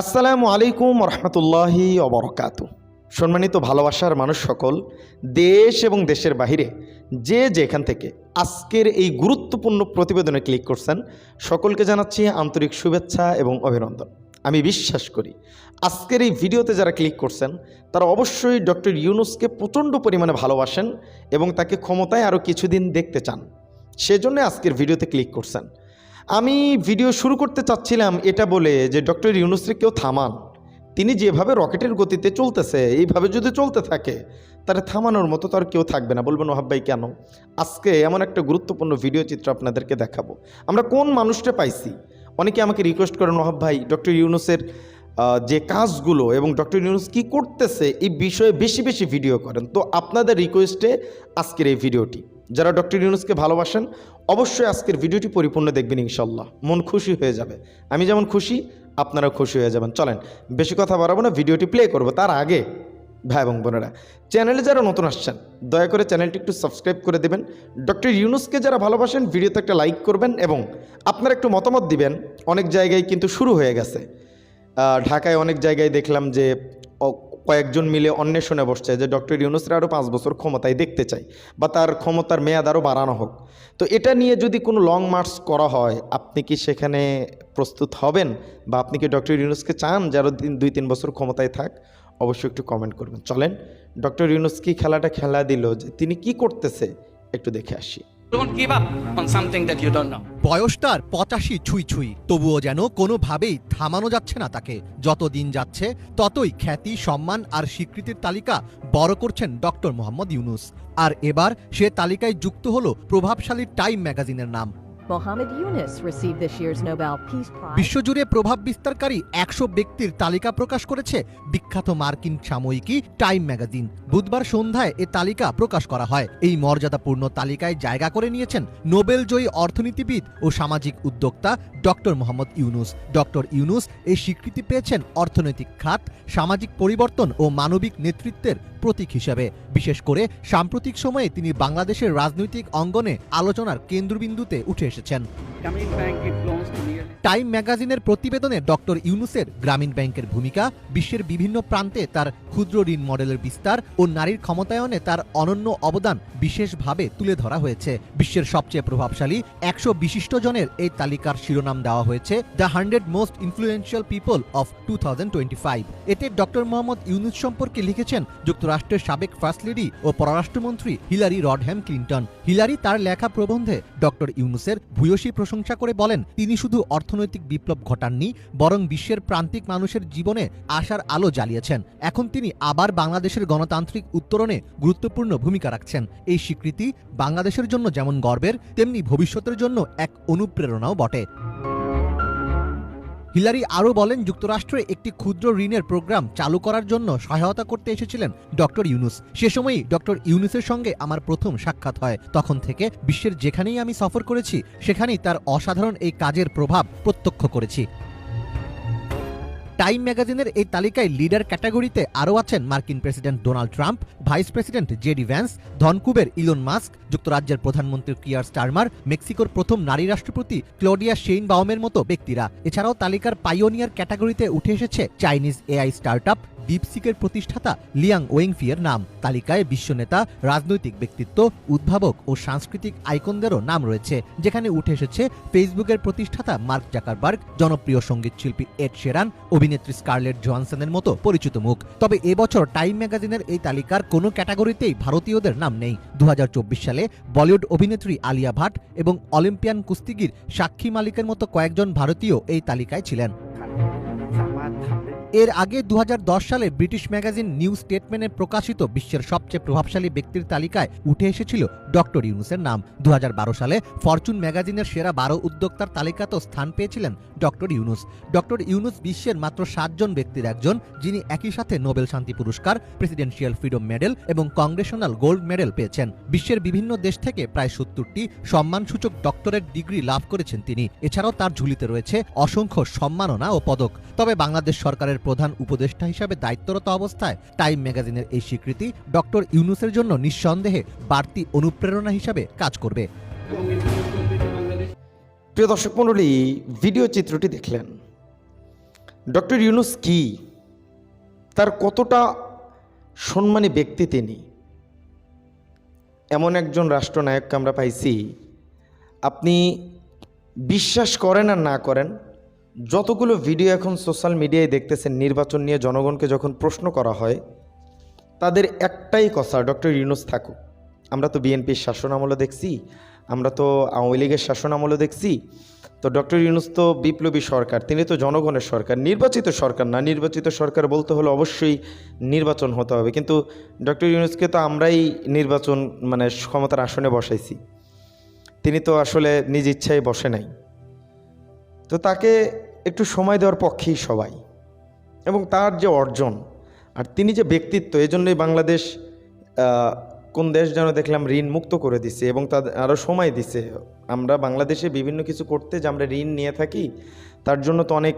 আসসালামু আলাইকুম রহমতুল্লাহি অবরকাত সম্মানিত ভালোবাসার মানুষ সকল, দেশ এবং দেশের বাহিরে যে যেখান থেকে আজকের এই গুরুত্বপূর্ণ প্রতিবেদনে ক্লিক করছেন, সকলকে জানাচ্ছি আন্তরিক শুভেচ্ছা এবং অভিনন্দন। আমি বিশ্বাস করি, আজকের এই ভিডিওতে যারা ক্লিক করছেন, তারা অবশ্যই ডক্টর ইউনুসকে প্রচণ্ড পরিমাণে ভালোবাসেন এবং তাকে ক্ষমতায় আরও কিছুদিন দেখতে চান। সেজন্য আজকের ভিডিওতে ক্লিক করছেন। আমি ভিডিও শুরু করতে চাচ্ছিলাম এটা বলে যে ডক্টর ইউনুসরে কেউ থামান। তিনি যেভাবে রকেটের গতিতে চলতেছে, এইভাবে যদি চলতে থাকে, তাহলে থামানোর মতো তো আর কেউ থাকবে না। বলবেন ওহাব ভাই, কেন? আজকে এমন একটা গুরুত্বপূর্ণ ভিডিও চিত্র আপনাদেরকে দেখাবো। আমরা কোন মানুষটা পাইছি? অনেকে আমাকে রিকোয়েস্ট করেন ওহাব ভাই, ডক্টর ইউনুসের যে কাজগুলো এবং ডক্টর ইউনুস কী করতেছে এই বিষয়ে বেশি বেশি ভিডিও করেন। তো আপনাদের রিকোয়েস্টে আজকের এই ভিডিওটি যারা ডক্টর ইউনুসকে ভালোবাসেন, অবশ্যই আজকের ভিডিওটি পরিপূর্ণ দেখবেন ইনশাল্লাহ মন খুশি হয়ে যাবে। আমি যেমন খুশি, আপনারাও খুশি হয়ে যাবেন। চলেন, বেশি কথা বাড়াবো না ভিডিওটি প্লে করব। তার আগে, ভাই এবং বোনেরা চ্যানেলে যারা নতুন আসছেন, দয়া করে চ্যানেলটি একটু সাবস্ক্রাইব করে দেবেন। ডক্টর ইউনুসকে যারা ভালোবাসেন ভিডিওতে একটা লাইক করবেন এবং আপনারা একটু মতামত দিবেন। অনেক জায়গায় কিন্তু শুরু হয়ে গেছে। ঢাকায় অনেক জায়গায় দেখলাম যে কয়েকজন মিলে অন্বেষণে বসছে যে, ডক্টর ইউনুসরা আরও পাঁচ বছর ক্ষমতায় দেখতে চাই বা তার ক্ষমতার মেয়াদ আরও বাড়ানো হোক। তো এটা নিয়ে যদি কোনো লং মার্চ করা হয়, আপনি কি সেখানে প্রস্তুত হবেন? বা আপনি কি ডক্টর ইউনুসকে চান যে আরও দিন দুই, তিন বছর ক্ষমতায় থাক? অবশ্যই একটু কমেন্ট করবেন। চলেন, ডক্টর ইউনুস কি খেলাটা খেলা দিল যে, তিনি কি করতেছে? একটু দেখে আসি। Don't give up on something that you don't know. বয়স তার পঁচাশি ছুঁই ছুঁই। তবুও যেন কোনোভাবেই থামানো যাচ্ছে না তাকে। যত দিন যাচ্ছে, ততই খ্যাতি, সম্মান আর স্বীকৃতির তালিকা বড় করছেন ডক্টর মোহাম্মদ ইউনুস। আর এবার সে তালিকায় যুক্ত হলো প্রভাবশালী টাইম ম্যাগাজিনের নাম। বিশ্বজুড়ে প্রভাব বিস্তারকারী একশো ব্যক্তির তালিকা প্রকাশ করেছে বিখ্যাত মার্কিন সাময়িকী টাইম ম্যাগাজিন। বুধবার সন্ধ্যায় এ তালিকা প্রকাশ করা হয়। এই মর্যাদাপূর্ণ তালিকায় জায়গা করে নিয়েছেন নোবেলজয়ী অর্থনীতিবিদ ও সামাজিক উদ্যোক্তা ডক্টর মোহাম্মদ ইউনুস। ডক্টর ইউনুস এই স্বীকৃতি পেয়েছেন অর্থনৈতিক খাত, সামাজিক পরিবর্তন ও মানবিক নেতৃত্বের প্রতীক হিসেবে। বিশেষ করে সাম্প্রতিক সময়ে তিনি বাংলাদেশের রাজনৈতিক অঙ্গনে আলোচনার কেন্দ্রবিন্দুতে উঠে এসেছেন। টাইম ম্যাগাজিনের প্রতিবেদনে ডক্টর ইউনুসের গ্রামীণ ব্যাংকের ভূমিকা, বিশ্বের বিভিন্ন প্রান্তে তার ক্ষুদ্র ঋণ মডেলের বিস্তার ও নারীর ক্ষমতায়নে তার অনন্য অবদান বিশেষভাবে তুলে ধরা হয়েছে। বিশ্বের সবচেয়ে প্রভাবশালী একশো বিশিষ্ট জনের এই তালিকার শিরোনাম দেওয়া হয়েছে, the hundred most influential people of two এতে ডক্টর মোহাম্মদ ইউনুস সম্পর্কে লিখেছেন যুক্তরাষ্ট্রের সাবেক ফার্স্ট লেডি ও পররাষ্ট্রমন্ত্রী হিলারি রডহ্যাম ক্লিন্টন। হিলারি তার লেখা প্রবন্ধে ডক্টর ইউনুসের ভূয়সী প্রশংসা করে বলেন, তিনি শুধু অর্থনৈতিক বিপ্লব ঘটাননি, বরং বিশ্বের প্রান্তিক মানুষের জীবনে আশার আলো জ্বালিয়েছেন। এখন তিনি আবার বাংলাদেশের গণতান্ত্রিক উত্তরণে গুরুত্বপূর্ণ ভূমিকা রাখছেন। এই স্বীকৃতি বাংলাদেশের জন্য যেমন গর্বের, তেমনি ভবিষ্যতের জন্য এক অনুপ্রেরণাও বটে। হিলারি আরও বলেন, যুক্তরাষ্ট্রে একটি ক্ষুদ্র ঋণের প্রোগ্রাম চালু করার জন্য সহায়তা করতে এসেছিলেন ডক্টর ইউনুস। সে সময়ই ডক্টর ইউনুসের সঙ্গে আমার প্রথম সাক্ষাৎ হয়। তখন থেকে বিশ্বের যেখানেই আমি সফর করেছি, সেখানেই তার অসাধারণ এই কাজের প্রভাব প্রত্যক্ষ করেছি। টাইম ম্যাগাজিনের এই তালিকায় লিডার ক্যাটাগরিতে আরও আছেন মার্কিন president Donald Trump, vice president JD Vance ধনকুবের Elon Musk, যুক্তরাজ্যের প্রধানমন্ত্রী কিয়ার স্টারমার, মেক্সিকোর প্রথম নারী রাষ্ট্রপতি ক্লোডিয়া শেইন বাউমের মতো ব্যক্তিরা। এছাড়াও তালিকার পাইওনিয়ার ক্যাটাগরিতে উঠে এসেছে চাইনিজ এআই স্টার্টআপ ডিপসিকের প্রতিষ্ঠাতা লিয়াং ওয়েংফিয়ের নাম। তালিকায় বিশ্বনেতা, রাজনৈতিক ব্যক্তিত্ব, উদ্ভাবক ও সাংস্কৃতিক আইকনদেরও নাম রয়েছে। যেখানে উঠে এসেছে ফেসবুকের প্রতিষ্ঠাতা মার্ক জাকারবার্গ, জনপ্রিয় সংগীত শিল্পী এড শেরান অভিনেত্রী স্কারলেট জোহানসনের মতো পরিচিত মুখ। তবে এবছর টাইম ম্যাগাজিনের এই তালিকার কোনো ক্যাটাগরিতেই ভারতীয়দের নাম নেই। দু হাজার চব্বিশ সালে বলিউড অভিনেত্রী আলিয়া ভাট এবং অলিম্পিয়ান কুস্তিগির সাক্ষী মালিকের মতো কয়েকজন ভারতীয় এই তালিকায় ছিলেন। এর আগে দু হাজার দশ সালে ব্রিটিশ ম্যাগাজিন নিউ স্টেটমেন্টে প্রকাশিত বিশ্বের সবচেয়ে প্রভাবশালী ব্যক্তির তালিকায় উঠে এসেছিল ডক্টর ইউনুসের নাম। দু হাজার বারো সালে ফরচুন ম্যাগাজিনের সেরা বারো উদ্যোক্তার তালিকাতেও স্থান পেয়েছিলেন ডক্টর ইউনুস। ডক্টর ইউনুস বিশ্বের মাত্র সাতজন ব্যক্তির একজন, যিনি একই সাথে নোবেল শান্তি পুরস্কার, প্রেসিডেন্সিয়াল ফ্রিডম মেডেল এবং কংগ্রেশনাল গোল্ড মেডেল পেয়েছেন। বিশ্বের বিভিন্ন দেশ থেকে প্রায় সত্তরটি সম্মানসূচক ডক্টরেট ডিগ্রি লাভ করেছেন তিনি। এছাড়াও তার ঝুলিতে রয়েছে অসংখ্য সম্মাননা ও পদক। তবে বাংলাদেশ সরকারের প্রধান উপদেষ্টা হিসাবে দায়িত্বরত অবস্থায় টাইম ম্যাগাজিনের এই স্বীকৃতি ডক্টর ইউনুসের জন্য নিঃসন্দেহে বাড়তি অনুপ্রেরণা হিসাবে কাজ করবে। প্রিয় দর্শক মণ্ডলী, ভিডিও চিত্রটি দেখলেন। ডক্টর ইউনুস কি? তার কতটা সম্মানী ব্যক্তি তিনি? এমন একজন রাষ্ট্রনায়ককে আমরা পাইছি, আপনি বিশ্বাস করেন আর না করেন যতগুলো ভিডিও এখন সোশ্যাল মিডিয়ায় দেখতেছেন নির্বাচন নিয়ে জনগণকে যখন প্রশ্ন করা হয়, তাদের একটাই কথা, ডক্টর ইউনুস থাকুক। আমরা তো বিএনপির শাসন দেখছি, আমরা তো আওয়ামী লীগের শাসন দেখছি। তো ডক্টর ইউনুস তো বিপ্লবী সরকার, তিনি তো জনগণের সরকার, নির্বাচিত সরকার না, নির্বাচিত সরকার বলতে হলে অবশ্যই নির্বাচন হতে হবে। কিন্তু ডক্টর ইউনুসকে তো আমরাই নির্বাচন মানে ক্ষমতার আসনে বসাইছি। তিনি তো আসলে নিজ ইচ্ছায় বসে নাই। তো তাকে একটু সময় দেওয়ার পক্ষেই সবাই। এবং তার যে অর্জন আর তিনি যে ব্যক্তিত্ব এই জন্যই বাংলাদেশ কোন দেশ যেন দেখলাম ঋণ মুক্ত করে দিছে এবং তাদের আরও সময় দিছে। আমরা বাংলাদেশে বিভিন্ন কিছু করতে যে আমরা ঋণ নিয়ে থাকি, তার জন্য তো অনেক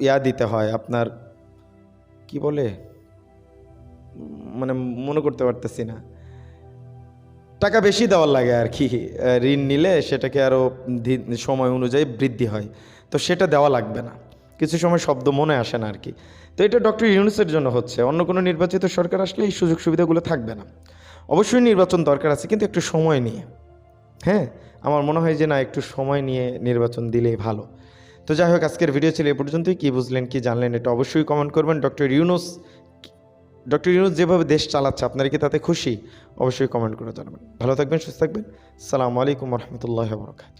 ইয়া দিতে হয়। আপনার কি বলে? মানে মনে করতে পারতেছি না। টাকা বেশি দেওয়ার লাগে আর কি। ঋণ নিলে সেটাকে আরও সময় অনুযায়ী বৃদ্ধি হয়। তো সেটা দেওয়া লাগবে না। কিছু সময় শব্দ মনে আসে না আর কি তো এটা ডক্টর ইউনুসের জন্য হচ্ছে। অন্য কোনো নির্বাচিত সরকার আসলে এই সুযোগ সুবিধাগুলো থাকবে না। অবশ্যই নির্বাচন দরকার আছে, কিন্তু একটু সময় নিয়ে। হ্যাঁ আমার মনে হয় যে না, একটু সময় নিয়ে নির্বাচন দিলেই ভালো। তো যাই হোক, আজকের ভিডিও ছিল এ পর্যন্তই। কী বুঝলেন, কি জানলেন, এটা অবশ্যই কমেন্ট করবেন। ডক্টর ইউনুস ডক্টর ইউনুস যেভাবে দেশ চালাচ্ছে, আপনারা কি তাতে খুশি? অবশ্যই কমেন্ট করে জানাবেন। ভালো থাকবেন, সুস্থ থাকবেন। সালামু আলাইকুম রহমতুল্লাহ বরকাত